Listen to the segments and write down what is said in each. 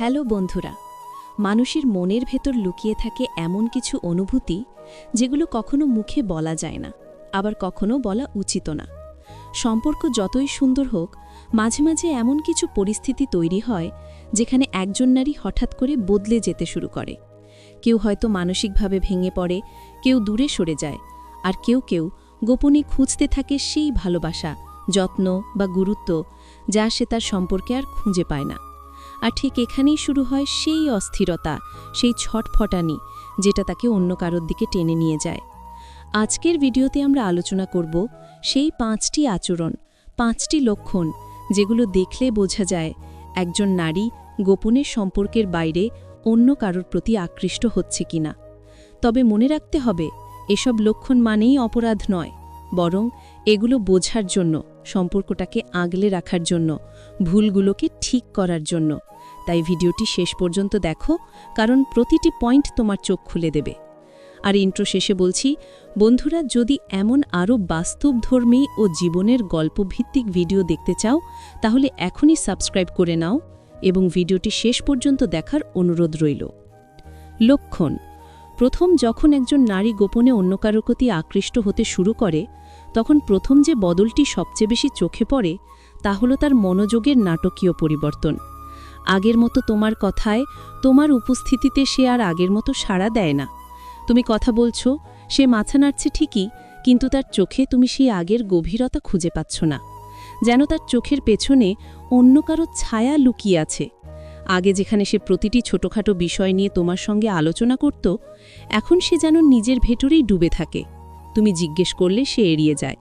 Hello বন্ধুরা, মানুষের মনের ভেতর লুকিয়ে থাকে এমন কিছু অনুভূতি যেগুলো কখনো মুখে বলা যায় না, আবার কখনো বলা উচিত না। সম্পর্ক যতই সুন্দর হোক, মাঝে মাঝে এমন কিছু পরিস্থিতি তৈরি হয় যেখানে একজন নারী হঠাৎ করে বদলে যেতে শুরু করে। কেউ হয়তো মানসিকভাবে ভেঙে পড়ে, কেউ দূরে সরে যায়, আর কেউ কেউ গোপনে খুঁজতে থাকে সেই ভালোবাসা, যত্ন বা গুরুত্ব যা সে তার সম্পর্কে আর খুঁজে পায় না। আর ঠিক এখানেই শুরু হয় সেই অস্থিরতা, সেই ছটফটানি, যেটা তাকে অন্য কারোর দিকে টেনে নিয়ে যায়। আজকের ভিডিওতে আমরা আলোচনা করব সেই পাঁচটি আচরণ, পাঁচটি লক্ষণ, যেগুলো দেখলে বোঝা যায় একজন নারী গোপনের সম্পর্কের বাইরে অন্য কারোর প্রতি আকৃষ্ট হচ্ছে কিনা। তবে মনে রাখতে হবে, এসব লক্ষণ মানেই অপরাধ নয়, বরং এগুলো বোঝার জন্য। সম্পর্কটাকে আগলে রাখার জন্য, ভুলগুলোকে ঠিক করার জন্য। তাই ভিডিওটি শেষ পর্যন্ত দেখো, কারণ প্রতিটি পয়েন্ট তোমার চোখ খুলে দেবে। আর ইন্ট্রো শেষে বলছি, বন্ধুরা যদি এমন আরও বাস্তবধর্মী ও জীবনের গল্পভিত্তিক ভিডিও দেখতে চাও, তাহলে এখনই সাবস্ক্রাইব করে নাও এবং ভিডিওটি শেষ পর্যন্ত দেখার অনুরোধ রইল। লক্ষণ প্রথম যখন একজন নারী গোপনে অন্য কারোর প্রতি আকৃষ্ট হতে শুরু করে, তখন প্রথম যে বদলটি সবচেয়ে বেশি চোখে পড়ে, তা হলো তার মনোযোগের নাটকীয় পরিবর্তন। আগের মতো তোমার কথায় তোমার উপস্থিতিতে সে আর আগের মতো সাড়া দেয় না। তুমি কথা বলছো, সে মাথা নাড়ছে ঠিকই, কিন্তু তার চোখে তুমি সেই আগের গভীরতা খুঁজে পাচ্ছ না। যেন তার চোখের পেছনে অন্য কারও ছায়া লুকিয়ে আছে। আগে যেখানে সে প্রতিটি ছোটখাটো বিষয় নিয়ে তোমার সঙ্গে আলোচনা করত, এখন সে যেন নিজের ভেতরেই ডুবে থাকে। তুমি জিজ্ঞেস করলে সে এড়িয়ে যায়।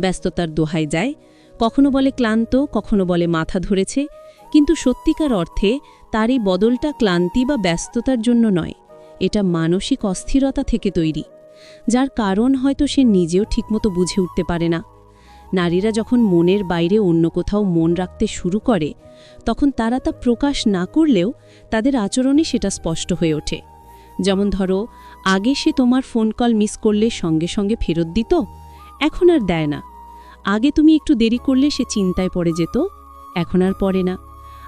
ব্যস্ততার দোহাই যায়। কখনো বলে ক্লান্ত, কখনো বলে মাথা ধরেছে। কিন্তু সত্যিকার অর্থে তার এই বদলটা ক্লান্তি বা ব্যস্ততার জন্য নয়। এটা মানসিক অস্থিরতা থেকে তৈরি। যার কারণ হয়তো সে নিজেও ঠিকমতো বুঝে উঠতে পারে না। নারীরা যখন মনের বাইরে অন্য কোথাও মন রাখতে শুরু করে, তখন তারা তা প্রকাশ না করলেও তাদের আচরণে সেটা স্পষ্ট হয়ে ওঠে। যেমন ধরো, আগে সে তোমার ফোন কল মিস করলে সঙ্গে সঙ্গে ফেরত দিত? এখন আর দেয় না। আগে তুমি একটু দেরি করলে সে চিন্তায় পড়ে যেত? এখন আর পড়ে না।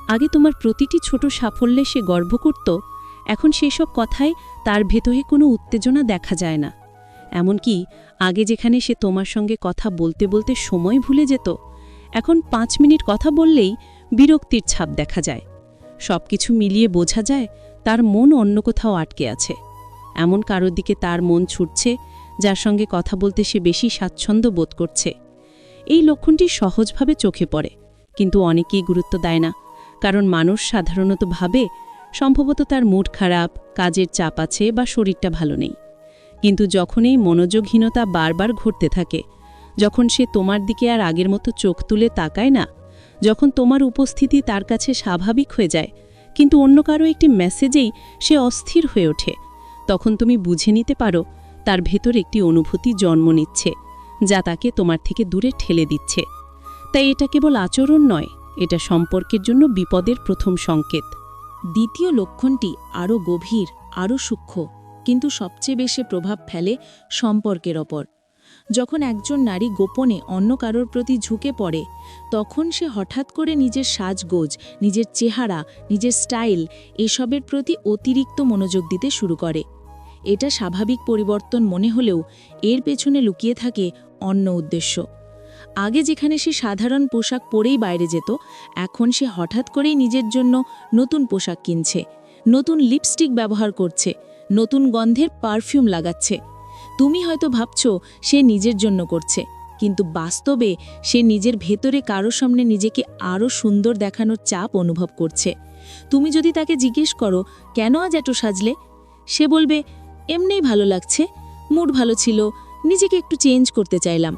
আগে তোমার প্রতিটি ছোট সাফল্যে সে গর্ব করত। এখন সেসব কথায় তার ভেতরে কোনো উত্তেজনা দেখা যায় না। এমনকি আগে যেখানে সে তোমার সঙ্গে কথা বলতে বলতে সময় ভুলে যেত, এখন পাঁচ মিনিট কথা বললেই বিরক্তির ছাপ দেখা যায়। সব কিছু মিলিয়ে বোঝা যায় তার মন অন্য কোথাও আটকে আছে। এমন কারোর দিকে তার মন ছুটছে, যার সঙ্গে কথা বলতে সে বেশি স্বাচ্ছন্দ্য বোধ করছে। এই লক্ষণটি সহজভাবে চোখে পড়ে, কিন্তু অনেকেই গুরুত্ব দেয় না, কারণ মানুষ সাধারণত ভাবে সম্ভবত তার মুড খারাপ, কাজের চাপ আছে বা শরীরটা ভালো নেই। কিন্তু যখন এই মনোযোগহীনতা বারবার ঘটতে থাকে, যখন সে তোমার দিকে আর আগের মতো চোখ তুলে তাকায় না, যখন তোমার উপস্থিতি তার কাছে স্বাভাবিক হয়ে যায়, কিন্তু অন্য কারও একটি মেসেজেই সে অস্থির হয়ে ওঠে, তখন তুমি বুঝে নিতে পারো তার ভেতর একটি অনুভূতি জন্ম নিচ্ছে, যা তাকে তোমার থেকে দূরে ঠেলে দিচ্ছে। তাই এটা কেবল আচরণ নয়, এটা সম্পর্কের জন্য বিপদের প্রথম সংকেত। দ্বিতীয় লক্ষণটি আরও গভীর আরও সূক্ষ্ম। কিন্তু সবচেয়ে বেশি প্রভাব ফেলে সম্পর্কের ওপর। যখন একজন নারী গোপনে অন্য কারোর প্রতি ঝুঁকে পড়ে, তখন সে হঠাৎ করে নিজের সাজগোজ, নিজের চেহারা, নিজের স্টাইল এসবের প্রতি অতিরিক্ত মনোযোগ দিতে শুরু করে। এটা স্বাভাবিক পরিবর্তন মনে হলেও এর পেছনে লুকিয়ে থাকে অন্য উদ্দেশ্য। আগে যেখানে সে সাধারণ পোশাক পরেই বাইরে যেত, এখন সে হঠাৎ করেই নিজের জন্য নতুন পোশাক কিনছে, নতুন লিপস্টিক ব্যবহার করছে নতুন গন্ধের পারফিউম লাগাচ্ছে। তুমি হয়তো ভাবছ, সে নিজের জন্য করছে, কিন্তু বাস্তবে সে নিজের ভেতরে কারও সামনে নিজেকে আরও সুন্দর দেখানোর চাপ অনুভব করছে। তুমি যদি তাকে জিজ্ঞেস করো, কেন আজ এত সাজলে? সে বলবে, এমনিই ভালো লাগছে, মুড ভালো ছিল, নিজেকে একটু চেঞ্জ করতে চাইলাম।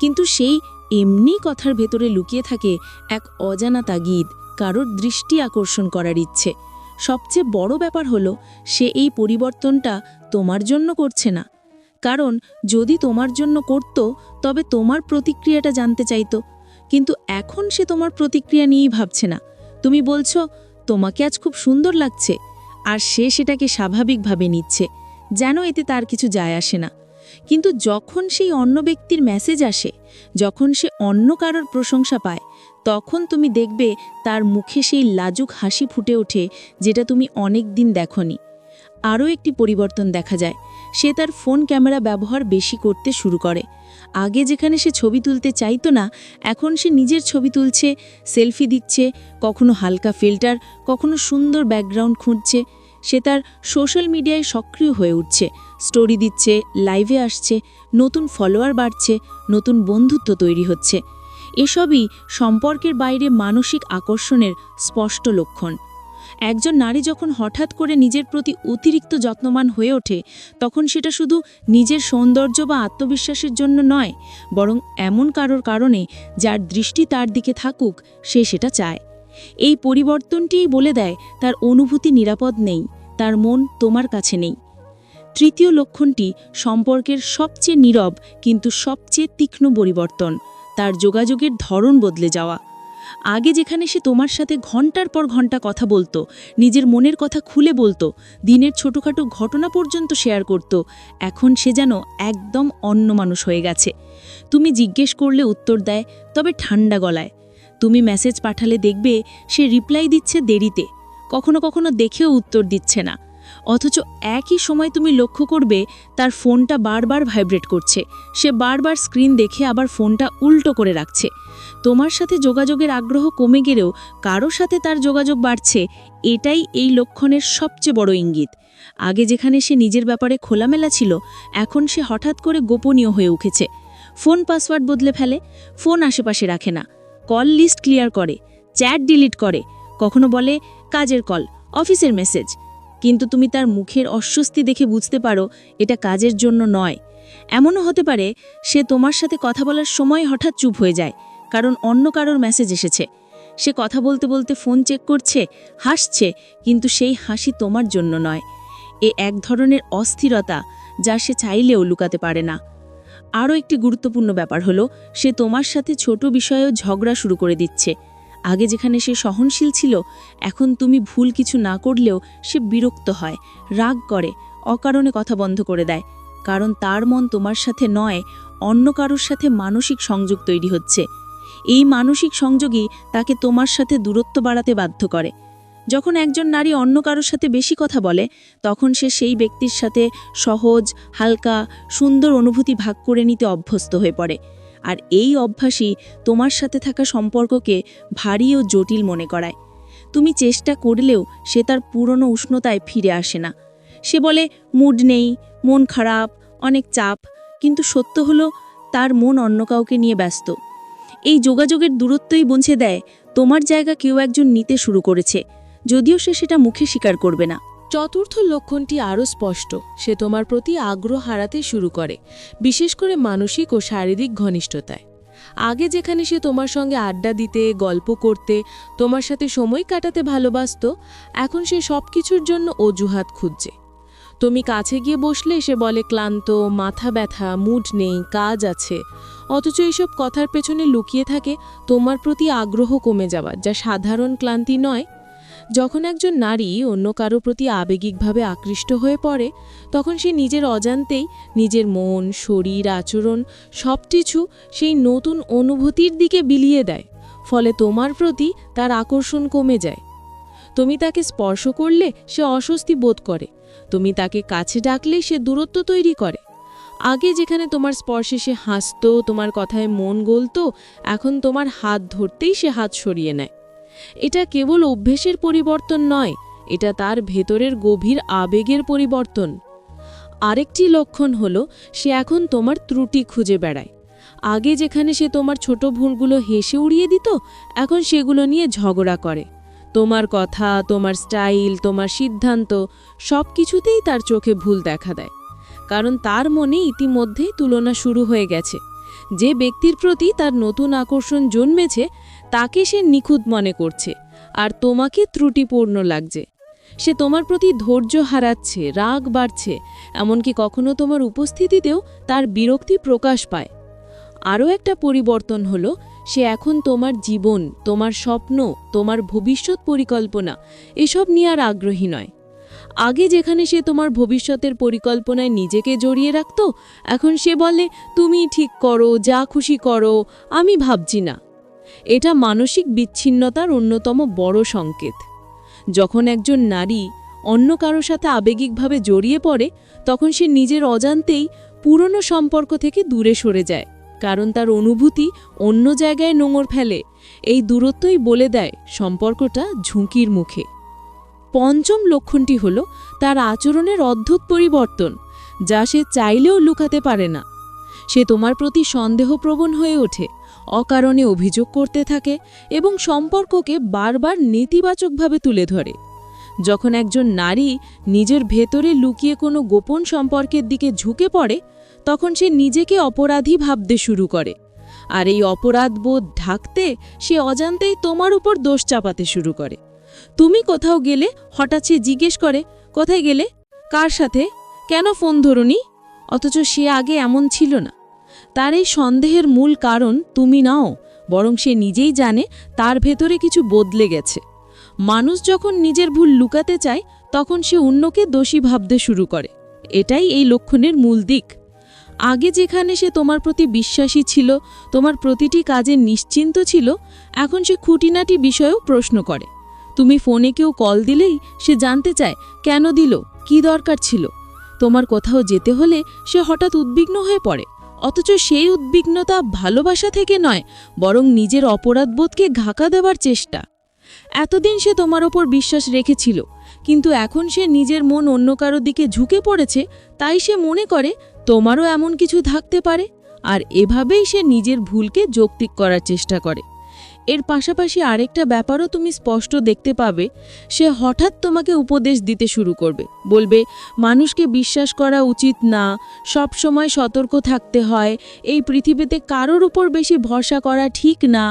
কিন্তু সেই এমনি কথার ভেতরে লুকিয়ে থাকে এক অজানা তাগিদ, কারোর দৃষ্টি আকর্ষণ করার ইচ্ছে। সবচেয়ে বড় ব্যাপার হলো, সে এই পরিবর্তনটা তোমার জন্য করছে না। কারণ, যদি তোমার জন্য করত, তবে তোমার প্রতিক্রিয়াটা জানতে চাইতো। কিন্তু এখন সে তোমার প্রতিক্রিয়া নিয়েই ভাবছে না। তুমি বলছো, তোমাকে আজ খুব সুন্দর লাগছে। আর সে সেটাকে স্বাভাবিকভাবে নিচ্ছে, যেন এতে তার কিছু যায় আসে না। কিন্তু যখন সেই অন্য ব্যক্তির মেসেজ আসে, যখন সে অন্য কারোর প্রশংসা পায় তখন তুমি দেখবে তার মুখে সেই লাজুক হাসি ফুটে ওঠে, যেটা তুমি অনেক দিন দেখনি। আরও একটি পরিবর্তন দেখা যায়। সে তার ফোন ক্যামেরা ব্যবহার বেশি করতে শুরু করে। আগে যেখানে সে ছবি তুলতে চাইতো না, এখন সে নিজের ছবি তুলছে, সেলফি দিচ্ছে, কখনো হালকা ফিল্টার, কখনো সুন্দর ব্যাকগ্রাউন্ড খুঁজছে। সে তার সোশ্যাল মিডিয়ায় সক্রিয় হয়ে উঠছে, স্টোরি দিচ্ছে, লাইভে আসছে, নতুন ফলোয়ার বাড়ছে, নতুন বন্ধুত্ব তৈরি হচ্ছে। এসবই সম্পর্কের বাইরে মানসিক আকর্ষণের স্পষ্ট লক্ষণ। একজন নারী যখন হঠাৎ করে নিজের প্রতি অতিরিক্ত যত্নমান হয়ে ওঠে, তখন সেটা শুধু নিজের সৌন্দর্য বা আত্মবিশ্বাসের জন্য নয়, বরং এমন কারোর কারণে যার দৃষ্টি তার দিকে থাকুক, সে সেটা চায়। এই পরিবর্তনটিই বলে দেয়, তার অনুভূতি নিরাপদ নেই, তার মন তোমার কাছে নেই। তৃতীয় লক্ষণটি সম্পর্কের সবচেয়ে নীরব কিন্তু সবচেয়ে তীক্ষ্ণ পরিবর্তন। তার যোগাযোগের ধরন বদলে যাওয়া। আগে যেখানে সে তোমার সাথে ঘণ্টার পর ঘণ্টা কথা বলতো, নিজের মনের কথা খুলে বলতো, দিনের ছোটোখাটো ঘটনা পর্যন্ত শেয়ার করত, এখন সে যেন একদম অন্য মানুষ হয়ে গেছে। তুমি জিজ্ঞেস করলে উত্তর দেয়, তবে ঠান্ডা গলায়। তুমি মেসেজ পাঠালে দেখবে সে রিপ্লাই দিচ্ছে দেরিতে, কখনো কখনো দেখেও উত্তর দিচ্ছে না। অথচ একই সময় তুমি লক্ষ্য করবে তার ফোনটা বারবার ভাইব্রেট করছে। সে বারবার স্ক্রিন দেখে আবার ফোনটা উল্টো করে রাখছে। তোমার সাথে যোগাযোগের আগ্রহ কমে গেলেও কারও সাথে তার যোগাযোগ বাড়ছে, এটাই এই লক্ষণের সবচেয়ে বড় ইঙ্গিত। আগে যেখানে সে নিজের ব্যাপারে খোলামেলা ছিল, এখন সে হঠাৎ করে গোপনীয় হয়ে উঠেছে। ফোন পাসওয়ার্ড বদলে ফেলে, ফোন আশেপাশে রাখে না। কল লিস্ট ক্লিয়ার করে, চ্যাট ডিলিট করে, কখনো বলে, কাজের কল, অফিসের মেসেজ। কিন্তু তুমি তার মুখের অস্বস্তি দেখে বুঝতে পারো এটা কাজের জন্য নয়। এমনও হতে পারে সে তোমার সাথে কথা বলার সময় হঠাৎ চুপ হয়ে যায়, কারণ অন্য কারোর মেসেজ এসেছে। সে কথা বলতে বলতে ফোন চেক করছে, হাসছে, কিন্তু সেই হাসি তোমার জন্য নয়। এ এক ধরনের অস্থিরতা যা সে চাইলেও লুকাতে পারে না। আরও একটি গুরুত্বপূর্ণ ব্যাপার হলো, সে তোমার সাথে ছোট বিষয়েও ঝগড়া শুরু করে দিচ্ছে। আগে যেখানে সে সহনশীল ছিল, এখন তুমি ভুল কিছু না করলেও সে বিরক্ত হয়, রাগ করে, অকারণে কথা বন্ধ করে দেয়। কারণ তার মন তোমার সাথে নয়, অন্য কারোর সাথে মানসিক সংযোগ তৈরি হচ্ছে। এই মানসিক সংযোগই তাকে তোমার সাথে দূরত্ব বাড়াতে বাধ্য করে। যখন একজন নারী অন্য কারোর সাথে বেশি কথা বলে, তখন সে সেই ব্যক্তির সাথে সহজ, হালকা, সুন্দর অনুভূতি ভাগ করে নিতে অভ্যস্ত হয়ে পড়ে। আর এই অভ্যাসই তোমার সাথে থাকা সম্পর্ককে ভারী ও জটিল মনে করায়। তুমি চেষ্টা করলেও সে তার পুরনো উষ্ণতায় ফিরে আসে না। সে বলে, মুড নেই, মন খারাপ, অনেক চাপ। কিন্তু সত্য হলো, তার মন অন্য কাউকে নিয়ে ব্যস্ত। এই যোগাযোগের দূরত্বই বুঝে দেয়, তোমার জায়গা কেউ একজন নিতে শুরু করেছে। যদিও সে সেটা মুখে স্বীকার করবে না। চতুর্থ লক্ষণটি আরও স্পষ্ট, সে তোমার প্রতি আগ্রহ হারাতে শুরু করে, বিশেষ করে মানসিক ও শারীরিক ঘনিষ্ঠতায়। আগে যেখানে সে তোমার সঙ্গে আড্ডা দিতে, গল্প করতে, তোমার সাথে সময় কাটাতে ভালোবাসত, এখন সে সব কিছুর জন্য অজুহাত খুঁজছে। তুমি কাছে গিয়ে বসলে সে বলে, ক্লান্ত, মাথা ব্যথা, মুড নেই, কাজ আছে। অথচ এইসব কথার পেছনে লুকিয়ে থাকে তোমার প্রতি আগ্রহ কমে যাওয়া, যা সাধারণ ক্লান্তি নয় যখন একজন নারী অন্য কারও প্রতি আবেগিকভাবে আকৃষ্ট হয়ে পড়ে, তখন সে নিজের অজান্তেই নিজের মন, শরীর, আচরণ সব কিছু সেই নতুন অনুভূতির দিকে বিলিয়ে দেয়, ফলে তোমার প্রতি তার আকর্ষণ কমে যায়। তুমি তাকে স্পর্শ করলে সে অস্বস্তি বোধ করে, তুমি তাকে কাছে ডাকলে সে দূরত্ব তৈরি করে। আগে যেখানে তোমার স্পর্শে সে হাসত, তোমার কথায় মন গলতো, এখন তোমার হাত ধরতেই সে হাত সরিয়ে নেয়। এটা কেবল অভ্যেসের পরিবর্তন নয়, এটা তার ভেতরের গভীর আবেগের পরিবর্তন। আরেকটি লক্ষণ হল, সে এখন তোমার ত্রুটি খুঁজে বেড়ায়। আগে যেখানে সে তোমার ছোট ভুলগুলো হেসে উড়িয়ে দিত, এখন সেগুলো নিয়ে ঝগড়া করে। তোমার কথা, তোমার স্টাইল, তোমার সিদ্ধান্ত সব কিছুতেই তার চোখে ভুল দেখা দেয়। কারণ তার মনে ইতিমধ্যেই তুলনা শুরু হয়ে গেছে। যে ব্যক্তির প্রতি তার নতুন আকর্ষণ জন্মেছে তাকে সে নিখুঁত মনে করছে, আর তোমাকে ত্রুটিপূর্ণ লাগছে। সে তোমার প্রতি ধৈর্য হারাচ্ছে, রাগ বাড়ছে, এমনকি কখনো তোমার উপস্থিতিতেও তার বিরক্তি প্রকাশ পায়। আরও একটা পরিবর্তন হলো, সে এখন তোমার জীবন, তোমার স্বপ্ন, তোমার ভবিষ্যৎ পরিকল্পনা, এসব নিয়ে আর আগ্রহী নয়। আগে যেখানে সে তোমার ভবিষ্যতের পরিকল্পনায় নিজেকে জড়িয়ে রাখত, এখন সে বলে, তুমি ঠিক করো, যা খুশি করো, আমি ভাবছি না। এটা মানসিক বিচ্ছিন্নতার অন্যতম বড় সংকেত। যখন একজন নারী অন্য কারও সাথে আবেগিকভাবে জড়িয়ে পড়ে, তখন সে নিজের অজান্তেই পুরনো সম্পর্ক থেকে দূরে সরে যায়, কারণ তার অনুভূতি অন্য জায়গায় নোঙর ফেলে। এই দূরত্বই বলে দেয় সম্পর্কটা ঝুঁকির মুখে। পঞ্চম লক্ষণটি হল তার আচরণের অদ্ভুত পরিবর্তন, যা সে চাইলেও লুকাতে পারে না। সে তোমার প্রতি সন্দেহপ্রবণ হয়ে ওঠে। অকারণে অভিযোগ করতে থাকে এবং সম্পর্ককে বারবার নেতিবাচকভাবে তুলে ধরে। যখন একজন নারী নিজের ভেতরে লুকিয়ে কোনো গোপন সম্পর্কের দিকে ঝুঁকে পড়ে, তখন সে নিজেকে অপরাধী ভাবতে শুরু করে। আর এই অপরাধবোধ ঢাকতে সে অজান্তেই তোমার উপর দোষ চাপাতে শুরু করে। তুমি কোথাও গেলে হঠাৎ সে জিজ্ঞেস করে, কোথায় গেলে? কার সাথে? কেন ফোন ধরুনি? অথচ সে আগে এমন ছিল না। তার এই সন্দেহের মূল কারণ তুমি নাও, বরং সে নিজেই জানে তার ভেতরে কিছু বদলে গেছে। মানুষ যখন নিজের ভুল লুকাতে চায়, তখন সে অন্যকে দোষী ভাবতে শুরু করে। এটাই এই লক্ষণের মূল দিক। আগে যেখানে সে তোমার প্রতি বিশ্বাসী ছিল, তোমার প্রতিটি কাজে নিশ্চিন্ত ছিল, এখন সে খুঁটিনাটি বিষয়েও প্রশ্ন করে। তুমি ফোনে কেউ কল দিলেই সে জানতে চায়, কেন দিল, কি দরকার ছিল? তোমার কোথাও যেতে হলে সে হঠাৎ উদ্বিগ্ন হয়ে পড়ে। অথচ সেই উদ্বিগ্নতা ভালোবাসা থেকে নয়, বরং নিজের অপরাধবোধকে ঘাকা দেওয়ার চেষ্টা। এতদিন সে তোমার ওপর বিশ্বাস রেখেছিল, কিন্তু এখন সে নিজের মন অন্য কারও দিকে ঝুঁকে পড়েছে, তাই সে মনে করে তোমারও এমন কিছু থাকতে পারে, আর এভাবেই সে নিজের ভুলকে যৌক্তিক করার চেষ্টা করে। এর পাশাপাশি আরেকটা ব্যাপারও তুমি স্পষ্ট দেখতে পাবে, সে হঠাৎ তোমাকে উপদেশ দিতে শুরু করবে। বলবে, মানুষকে বিশ্বাস করা উচিত না সব সময় সতর্ক থাকতে হয়, এই পৃথিবীতে কারোর উপর বেশি ভরসা করা ঠিক না।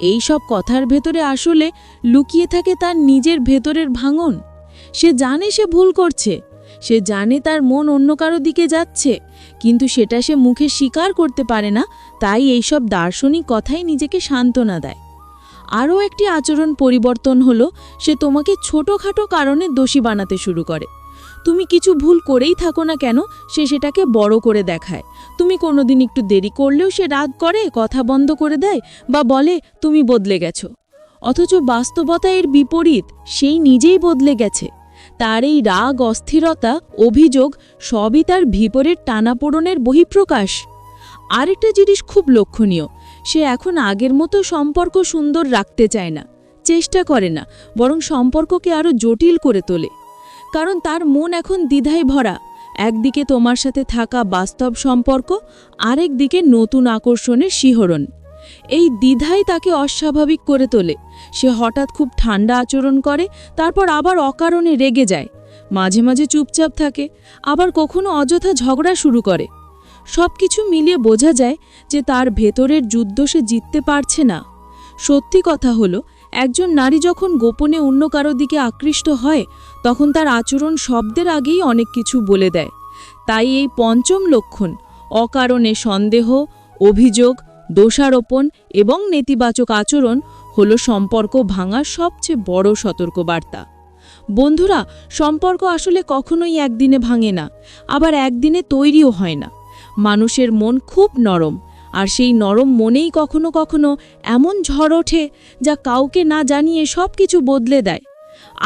এই সব কথার ভেতরে আসলে লুকিয়ে থাকে তার নিজের ভেতরের ভাঙন। সে জানে সে ভুল করছে, সে জানে তার মন অন্য কারও দিকে যাচ্ছে, কিন্তু সেটা সে মুখে স্বীকার করতে পারে না তাই এইসব দার্শনিক কথাই নিজেকে সান্ত্বনা দেয়। আরও একটি আচরণ পরিবর্তন হলো, সে তোমাকে ছোটোখাটো কারণে দোষী বানাতে শুরু করে। তুমি কিছু ভুল করেই থাকো না কেন, সে সেটাকে বড় করে দেখায়। তুমি কোনোদিন একটু দেরি করলেও সে রাগ করে, কথা বন্ধ করে দেয় বা বলে, তুমি বদলে গেছো। অথচ বাস্তবতা এর বিপরীত, সেই নিজেই বদলে গেছে। তার এই রাগ, অস্থিরতা, অভিযোগ সবই তার ভিপরের টানাপোড়নের বহিঃপ্রকাশ। আরেকটা জিনিস খুব লক্ষণীয়, সে এখন আগের মতো সম্পর্ক সুন্দর রাখতে চায় না, চেষ্টা করে না, বরং সম্পর্ককে আরও জটিল করে তোলে। কারণ তার মন এখন দ্বিধায় ভরা, একদিকে তোমার সাথে থাকা বাস্তব সম্পর্ক আরেক দিকে নতুন আকর্ষণের শিহরণ। এই দ্বিধাই তাকে অস্বাভাবিক করে তোলে, সে হঠাৎ খুব ঠান্ডা আচরণ করে, তারপর আবার অকারণে রেগে যায়, মাঝে মাঝে চুপচাপ থাকে, আবার কখনো অযথা ঝগড়া শুরু করে। সব কিছু মিলিয়ে বোঝা যায় যে তার ভেতরের যুদ্ধ সে জিততে পারছে না। সত্যি কথা হলো, একজন নারী যখন গোপনে অন্য কারও দিকে আকৃষ্ট হয়, তখন তার আচরণ শব্দের আগেই অনেক কিছু বলে দেয়। তাই এই পঞ্চম লক্ষণ, অকারণে সন্দেহ, অভিযোগ, দোষারোপণ এবং নেতিবাচক আচরণ হল সম্পর্ক ভাঙার সবচেয়ে বড় সতর্কবার্তা। বন্ধুরা, সম্পর্ক আসলে কখনোই একদিনে ভাঙে না, আবার একদিনে তৈরিও হয় না। মানুষের মন খুব নরম, আর সেই নরম মনেই কখনো কখনো এমন ঝড় ওঠে যা কাউকে না জানিয়ে সব কিছু বদলে দেয়।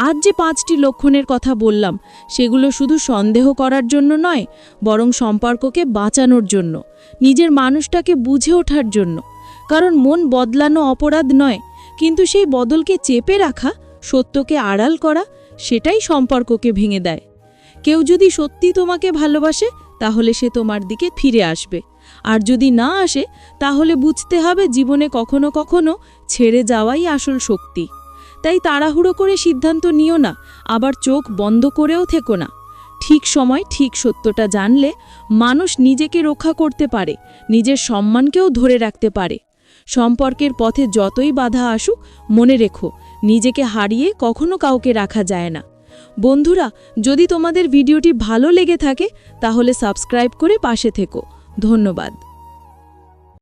আজ যে পাঁচটি লক্ষণের কথা বললাম, সেগুলো শুধু সন্দেহ করার জন্য নয়, বরং সম্পর্ককে বাঁচানোর জন্য, নিজের মানুষটাকে বুঝে ওঠার জন্য। কারণ মন বদলানো অপরাধ নয়, কিন্তু সেই বদলকে চেপে রাখা, সত্যকে আড়াল করা, সেটাই সম্পর্ককে ভেঙে দেয়। কেউ যদি সত্যি তোমাকে ভালোবাসে তাহলে সে তোমার দিকে ফিরে আসবে। আর যদি না আসে, তাহলে বুঝতে হবে জীবনে কখনো কখনো ছেড়ে যাওয়াই আসল শক্তি। তাই তাড়াহুড়ো করে সিদ্ধান্ত নিও না, আবার চোখ বন্ধ করেও থেকো না। ঠিক সময় ঠিক সত্যটা জানলে মানুষ নিজেকে রক্ষা করতে পারে, নিজের সম্মানকেও ধরে রাখতে পারে। সম্পর্কের পথে যতই বাধা আসুক, মনে রেখো, নিজেকে হারিয়ে কখনো কাউকে রাখা যায় না। বন্ধুরা যদি তোমাদের ভিডিওটি ভালো লেগে থাকে তাহলে সাবস্ক্রাইব করে পাশে থেকো। ধন্যবাদ।